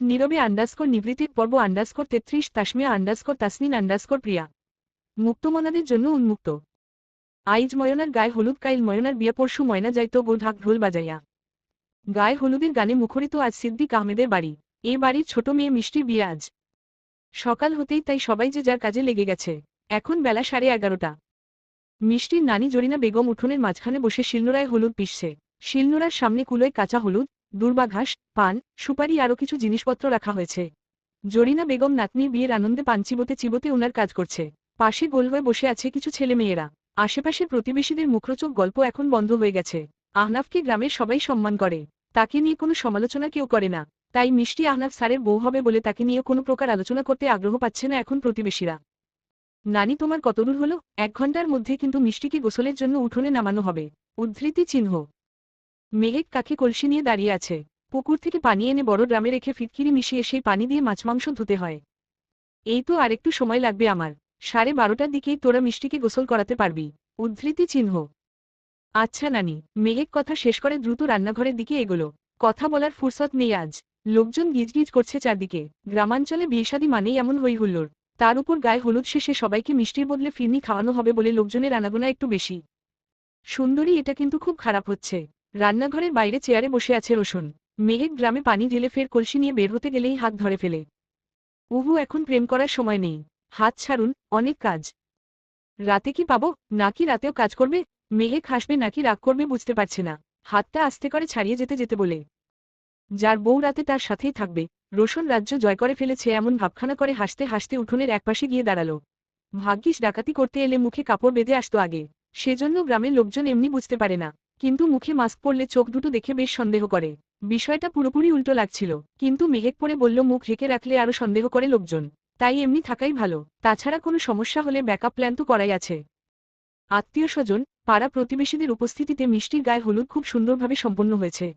নীরবে আন্ডারস্কোর নিবৃত্তির পর্ব আন্ডারস্কোর তেত্রিশ, তাসমিয়া আন্ডারস্কোর তাসনিন আন্ডারস্কোর প্রিয়া। মুক্তমনাদের জন্য উন্মুক্ত। আইজ ময়নার গায়ে হলুদ, কাইল ময়নার বিয়া পরশু ময়না যাইত গো ঢাক ঢোল বাজাইয়া। গায়ে হলুদের গানে মুখরিত আজ সিদ্দিক আহমেদের বাড়ি। এ বাড়ির ছোট মেয়ে মিষ্টির বিয়ে আজ। সকাল হতেই তাই সবাই যে যার কাজে লেগে গেছে। এখন বেলা সাড়ে এগারোটা। মিষ্টির নানি জরিনা বেগম উঠোনের মাঝখানে বসে শিলনোড়ায় হলুদ পিষছে। শিলনোড়ার সামনে কুলোয় কাঁচা হলুদ। দুর্বা ঘাস পান, সুপারি আরও কিছু জিনিসপত্র রাখা হয়েছে। জরিনা বেগম নাতনির বিয়ের আনন্দে পান চিবোতে ওনার কাজ করছে। পাশে গোল বসে আছে কিছু ছেলে মেয়েরা আশেপাশের প্রতিবেশীদের মুখরোচক গল্প এখন বন্ধ হয়ে গেছে। আহনাফকে গ্রামের সবাই সম্মান করে। তাকে নিয়ে কোনো সমালোচনা কেউ করে না। তাই মিষ্টি আহনাফ স্যারের বউ হবে বলে তাকে নিয়ে কোনো প্রকার আলোচনা করতে আগ্রহ পাচ্ছে না এখন প্রতিবেশীরা। নানি, তোমার কতদূর হলো? এক ঘণ্টার মধ্যে কিন্তু মিষ্টিকে গোসলের জন্য উঠোনে নামানো হবে। উদ্ধৃতি চিহ্ন। মেঘেক কাকে কলসি নিয়ে দাঁড়িয়ে আছে। পুকুর থেকে পানি এনে বড় ড্রামে রেখে ফিটকিরি মিশিয়ে সেই পানি দিয়ে মাছ মাংস ধুতে হয়। এই তো আরেকটু সময় লাগবে আমার। সাড়ে বারোটার দিকেই তোরা মিষ্টিকে গোসল করাতে পারবি। উদ্ধৃতি চিহ্ন। আচ্ছা নানি মেঘেক কথা শেষ করে দ্রুত রান্নাঘরের দিকে এগোলো। কথা বলার ফুরসত নেই আজ। লোকজন গিজগিজ করছে চারদিকে। গ্রামাঞ্চলে বিয়েশাদি মানেই এমন হই হুল্লোড় তার উপর গায়ে হলুদ শেষে সবাইকে মিষ্টির বদলে ফিরনি খাওয়ানো হবে বলে লোকজনের আনাগোনা একটু বেশি। সুন্দরী এটা কিন্তু খুব খারাপ হচ্ছে। রান্নাঘরের বাইরে চেয়ারে বসে আছে রসুন। মেঘেক গ্রামে পানি ঢেলে ফের কলসি নিয়ে বের হতে গেলেই হাত ধরে ফেলে। উহু, এখন প্রেম করার সময় নেই। হাত ছাড়ুন, অনেক কাজ। রাতে কি পাবো? নাকি রাতেও কাজ করবে? মেঘেক হাসবে, নাকি রাগ করবে বুঝতে পারছে না। হাতটা আস্তে করে ছাড়িয়ে যেতে যেতে বলে, যার বউ রাতে তার সাথেই থাকবে। রোশন রাজ্য জয় করে ফেলেছে এমন ভাবখানা করে হাসতে হাসতে উঠোনের একপাশে গিয়ে দাঁড়াল। ভাগ্যিস ডাকাতি করতে এলে মুখে কাপড় বেঁধে আসতো আগে। সেজন্য গ্রামের লোকজন এমনি বুঝতে পারে না। কিন্তু মুখে মাস্ক পরলে চোখ দুটো দেখে বেশ সন্দেহ করে। বিষয়টা পুরোপুরি উল্টো লাগছিল। কিন্তু মেঘেক পরে বলল, মুখ ঢেকে রাখলে আরও সন্দেহ করে লোকজন। তাই এমনি থাকাই ভালো। তাছাড়া কোনো সমস্যা হলে ব্যাকআপ প্ল্যান তো করাই আছে। আত্মীয় স্বজন, পাড়া প্রতিবেশীদের উপস্থিতিতে মিষ্টির গায়ে হলুদ খুব সুন্দরভাবে সম্পন্ন হয়েছে।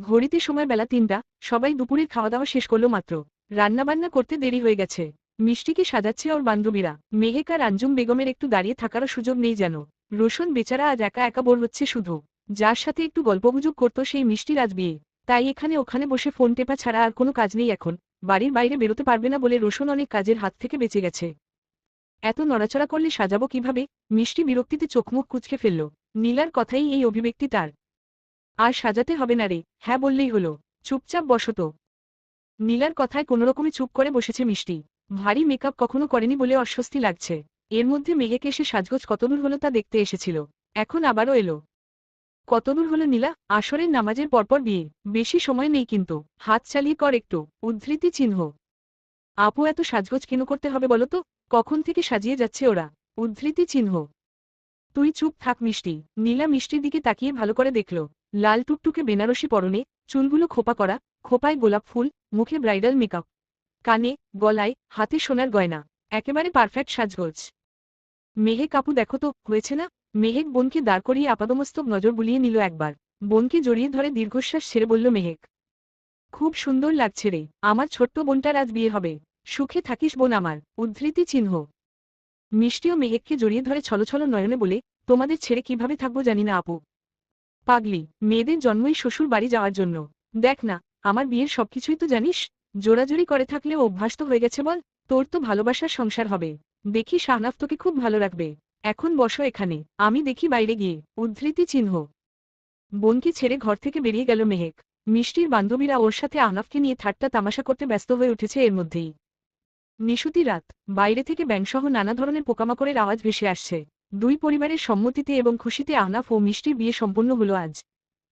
ঘড়িতে সময় বেলা তিনটা, সবাই দুপুরের খাওয়া দাওয়া শেষ করল মাত্র। রান্নাবান্না করতে দেরি হয়ে গেছে। মিষ্টিকে সাজাচ্ছে ওর বান্ধবীরা। মেহেক আঞ্জুম বেগমের একটু দাঁড়িয়ে থাকারও সুযোগ নেই যেন। রোশন বেচারা আজ একা একা বোর হচ্ছে শুধু। যার সাথে একটু গল্পগুজব করতো সেই মিষ্টির আজ বিয়ে তাই এখানে ওখানে বসে ফোন টেপা ছাড়া আর কোনো কাজ নেই এখন। বাড়ির বাইরে বেরোতে পারবে না বলে রোশন অনেক কাজের হাত থেকে বেঁচে গেছে। এত নড়াচড়া করলে সাজাবো কীভাবে? মিষ্টি বিরক্তিতে চোখমুখ কুচকে ফেলল। নীলার কথাই এই অভিব্যক্তি তার। আর সাজাতে হবে না রে হ্যাঁ বললেই হলো। চুপচাপ বসত নীলার কথায় কোনোরকমে চুপ করে বসেছে মিষ্টি। ভারী মেকআপ কখনো করেনি বলে অস্বস্তি লাগছে। এর মধ্যে মেঘেকে এসে সাজগোজ কতদূর হলো তা দেখতে এসেছিল। এখন আবারও এলো। কতদূর হলো নীলা? আসরের নামাজের পরপর বিয়ে। বেশি সময় নেই কিন্তু। হাত চালিয়ে কর একটু। উদ্ধৃতি চিহ্ন। আপু এত সাজগোজ কেন করতে হবে বলো তো? কখন থেকে সাজিয়ে যাচ্ছে ওরা? উদ্ধৃতি চিহ্ন। তুই চুপ থাক মিষ্টি। নীলা মিষ্টির দিকে তাকিয়ে ভালো করে দেখল। লাল টুকটুকে বেনারসি পরনে, চুলগুলো খোপা করা, খোপায় গোলাপ ফুল, মুখে ব্রাইডাল মেকআপ। কানে, গলায়, হাতে সোনার গয়না। একেবারে পারফেক্ট সাজগোজ। মেহেক কাপু দেখো তো, হয়েছে না? মেহেক বোনকে দাঁড় করিয়ে আপাদমস্তক নজর বুলিয়ে নিল একবার। বোনকে জড়িয়ে ধরে দীর্ঘশ্বাস ছেড়ে বলল, মেহেক, খুব সুন্দর লাগছে রে। আমার ছোট্ট বোনটার আজ বিয়ে হবে। সুখে থাকিস বোন আমার। উদ্ধৃতি চিহ্ন। মিষ্টিও মেহেককে জড়িয়ে ধরে ছলছল নয়নে বলে, তোমাদের ছেড়ে কীভাবে থাকব জানি না আপু। পাগলি, মেয়েদের জন্মই শ্বশুর বাড়ি যাওয়ার জন্য। দেখ না, আমার বিয়ের সবকিছুই তো জানিস? জোরাজুরি করে থাকলেও অভ্যাস হয়ে গেছে বল। তোর তো ভালোবাসার সংসার হবে। দেখি শাহনাফ তোকে খুব ভালো রাখবে। এখন বসো এখানে, আমি দেখি বাইরে গিয়ে, উদ্ধৃতি চিহ্ন। বোনকে ছেড়ে ঘর থেকে বেরিয়ে গেল মেহেক। মিষ্টির বান্ধবীরা ওর সাথে আহনাফকে নিয়ে ঠাট্টা তামাশা করতে ব্যস্ত হয়ে উঠেছে এর মধ্যেই। নিশুতি রাত, বাইরে থেকে ব্যাংসহ নানা ধরনের পোকামাকড়ের আওয়াজ ভেসে আসছে। দুই পরিবারের সম্মতিতে এবং খুশিতে আহনাফ ও মিষ্টির বিয়ে সম্পন্ন হলো আজ।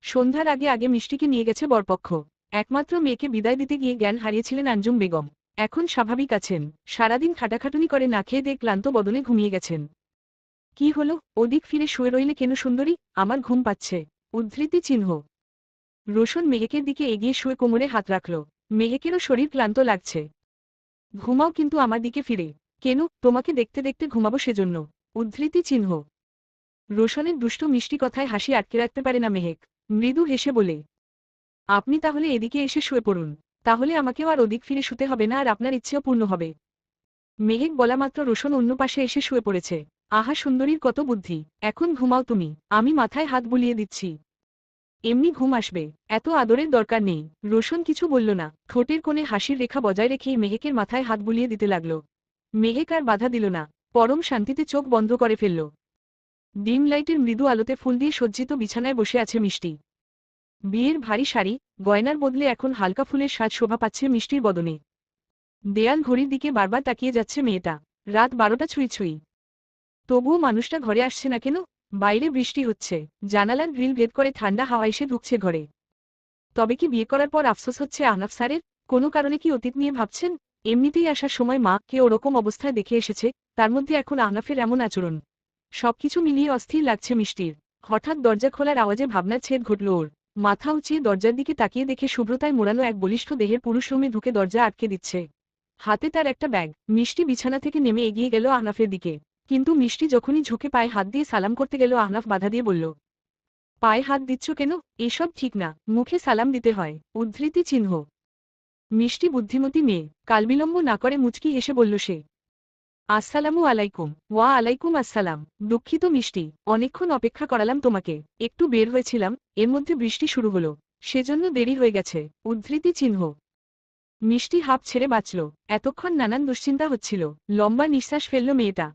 সন্ধ্যার আগে আগে মিষ্টিকে নিয়ে গেছে বরপক্ষ। একমাত্র মেয়েকে বিদায় দিতে গিয়ে জ্ঞান হারিয়েছিলেন আঞ্জুম বেগম। এখন স্বাভাবিক আছেন, সারাদিন খাটাখাটুনি করে না খেয়ে দিয়ে ক্লান্ত বদলে ঘুমিয়ে গেছেন। কি হলো? ওদিক ফিরে শুয়ে রইলে কেন সুন্দরী? আমার ঘুম পাচ্ছে। উদ্ধৃতি চিহ্ন। রোশন মেহেকের দিকে এগিয়ে শুয়ে কোমরে হাত রাখল। মেহেকেরও শরীর ক্লান্ত লাগছে। ঘুমাও কিন্তু আমার দিকে ফিরে। কেন? তোমাকে দেখতে দেখতে ঘুমাবো সেজন্য। উদ্ধৃতি চিহ্ন। রোশনের দুষ্ট মিষ্টি কথায় হাসি আটকে রাখতে পারে না মেহেক। মৃদু হেসে বলে, আপনি তাহলে এদিকে এসে শুয়ে পড়ুন। তাহলে আমাকেও আর ওদিক ফিরে শুতে হবে না আর আপনার ইচ্ছেও পূর্ণ হবে। মেহেক বলা মাত্র রোশন অন্য পাশে এসে শুয়ে পড়েছে। আহা সুন্দরীর কত বুদ্ধি, এখন ঘুমাও তুমি, আমি মাথায় হাত বুলিয়ে দিচ্ছি। এমনি ঘুম আসবে, এত আদরের দরকার নেই, রোশন কিছু বলল না, ঠোঁটের কোণে হাসির রেখা বজায় রেখেই মেহেকের মাথায় হাত বুলিয়ে দিতে লাগল। মেহেক আর বাধা দিল না, পরম শান্তিতে চোখ বন্ধ করে ফেলল। ডিম লাইটের মৃদু আলোতে ফুল দিয়ে সজ্জিত বিছানায় বসে আছে মিষ্টি। বিয়ের ভারী শাড়ি, গয়নার বদলে এখন হালকা ফুলের সাজ শোভা পাচ্ছে মিষ্টির বদনে। দেয়াল ঘড়ির দিকে বারবার তাকিয়ে যাচ্ছে মেয়েটা, রাত বারোটা ছুঁই ছুঁই। তবুও মানুষটা ঘরে আসছে না কেন? বাইরে বৃষ্টি হচ্ছে। জানালার গ্রিল ভেদ করে ঠান্ডা হাওয়া এসে ঢুকছে ঘরে। তবে কি বিয়ে করার পর আফসোস হচ্ছে আহনাফ স্যারের? কোনো কারণে কি অতীত নিয়ে ভাবছেন? এমনিতেই আসার সময় মা কে ওরকম অবস্থায় দেখে এসেছে, তার মধ্যে এখন আহনাফের এমন আচরণ। সবকিছু মিলিয়ে অস্থির লাগছে মিষ্টির। হঠাৎ দরজা খোলার আওয়াজে ভাবনার ছেদ ঘটল ওর। মাথা উঁচিয়ে দরজার দিকে তাকিয়ে দেখে শুভ্রতায় মোড়ানো এক বলিষ্ঠ দেহের পুরুষ রুমে ঢুকে দরজা আটকে দিচ্ছে। হাতে তার একটা ব্যাগ। মিষ্টি বিছানা থেকে নেমে এগিয়ে গেল আহনাফের দিকে। কিন্তু মিষ্টি যখনই ঝুঁকে পায়ে হাত দিয়ে সালাম করতে গেল, আহনাফ বাধা দিয়ে বলল, পায়ে হাত দিচ্ছ কেন? এসব ঠিক না। মুখে সালাম দিতে হয়। উদ্ধৃতি চিহ্ন। মিষ্টি বুদ্ধিমতী মেয়ে। কালবিলম্ব না করে মুচকি হেসে বলল সে, আসসালামু আলাইকুম। ওয়া আলাইকুম আসসালাম। দুঃখিত মিষ্টি, অনেকক্ষণ অপেক্ষা করালাম তোমাকে। একটু বের হয়েছিলাম, এর মধ্যে বৃষ্টি শুরু হলো। সেজন্য দেরি হয়ে গেছে। উদ্ধৃতি চিহ্ন। মিষ্টি হাফ ছেড়ে বাঁচল। এতক্ষণ নানান দুশ্চিন্তা হচ্ছিল। লম্বা নিঃশ্বাস ফেলল মেয়েটা।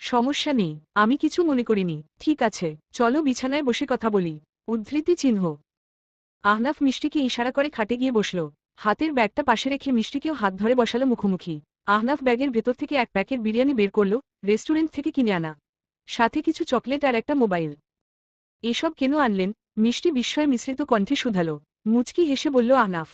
সমস্যা নেই, আমি কিছু মনে করিনি, ঠিক আছে, চলো বিছানায় বসে কথা বলি, উদ্ধৃতি চিহ্ন। আহনাফ মিষ্টিকে ইশারা করে খাটে গিয়ে বসল, হাতের ব্যাগটা পাশে রেখে মিষ্টিকেও হাত ধরে বসালো মুখোমুখি। আহনাফ ব্যাগের ভেতর থেকে এক প্যাকেট বিরিয়ানি বের করল, রেস্টুরেন্ট থেকে কিনে আনা, সাথে কিছু চকলেট আর একটা মোবাইল। এসব কেন আনলেন? মিষ্টি বিস্ময় মিশ্রিত কণ্ঠে শুধালো, মুচকি হেসে বলল আহনাফ,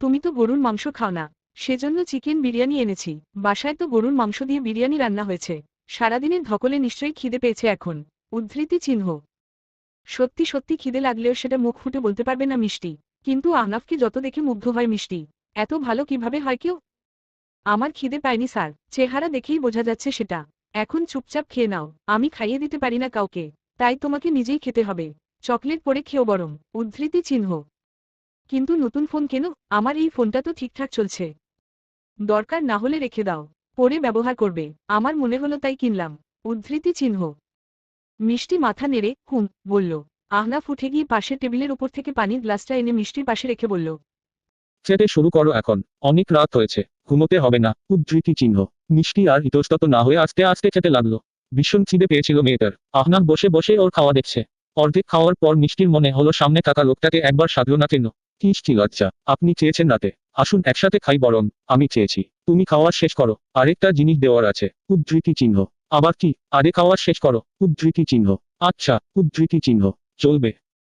তুমি তো গরুর মাংস খাও না, সেজন্য চিকেন বিরিয়ানি এনেছি, বাসায় তো গরুর মাংস দিয়ে বিরিয়ানি রান্না হয়েছে সারাদিনের ধকলে নিশ্চয়ই খিদে পেয়েছে এখন। উদ্ধৃতি চিহ্ন। সত্যি সত্যি খিদে লাগলেও সেটা মুখ ফুটে বলতে পারবে না মিষ্টি। কিন্তু আহনাফকে যত দেখে মুগ্ধ হয় মিষ্টি। এত ভালো কীভাবে হয় কেউ? আমার খিদে পায়নি, স্যার। চেহারা দেখেই বোঝা যাচ্ছে সেটা। এখন চুপচাপ খেয়ে নাও। আমি খাইয়ে দিতে পারি না কাউকে। তাই তোমাকে নিজেই খেতে হবে। চকলেট পরে খেও বরং। উদ্ধৃতি চিহ্ন। কিন্তু নতুন ফোন কেন? আমার এই ফোনটা তো ঠিকঠাক চলছে। দরকার না হলে রেখে দাও। পরে ব্যবহার করবে। আমার মনে হলো তাই কিনলাম। উদ্ধৃতি চিহ্ন। মিষ্টি মাথা নেড়ে হুম বলল। আহনাফ উঠে গিয়ে পাশের টেবিলের উপর থেকে পানির গ্লাসটা এনে মিষ্টির পাশে রেখে বলল চেটে শুরু করো এখন। অনেক রাত হয়েছে। ঘুমোতে হবে না। উদ্ধৃতি চিহ্ন। মিষ্টি আর ইতস্তত না হয়ে আস্তে আস্তে খেতে লাগল। ভীষণ খিদে পেয়েছিল মেয়েটার। আহনাফ বসে বসে ওর খাওয়া দেখছে। অর্ধেক খাওয়ার পর মিষ্টির মনে হলো সামনে থাকা লোকটাকে একবার সাধলো না কেন কিষ্টি লজ্জা আপনি চেয়েছেন রাতে। আসুন একসাথে খাই বরং, আমি চেয়েছি। তুমি খাওয়ার শেষ করো, আরেকটা জিনিস দেওয়ার আছে, উদ্ধৃতি চিহ্ন। আবার কি? আরে খাওয়ার শেষ করো, উদ্ধৃতি চিহ্ন। আচ্ছা উদ্ধৃতি চিহ্ন। চলবে।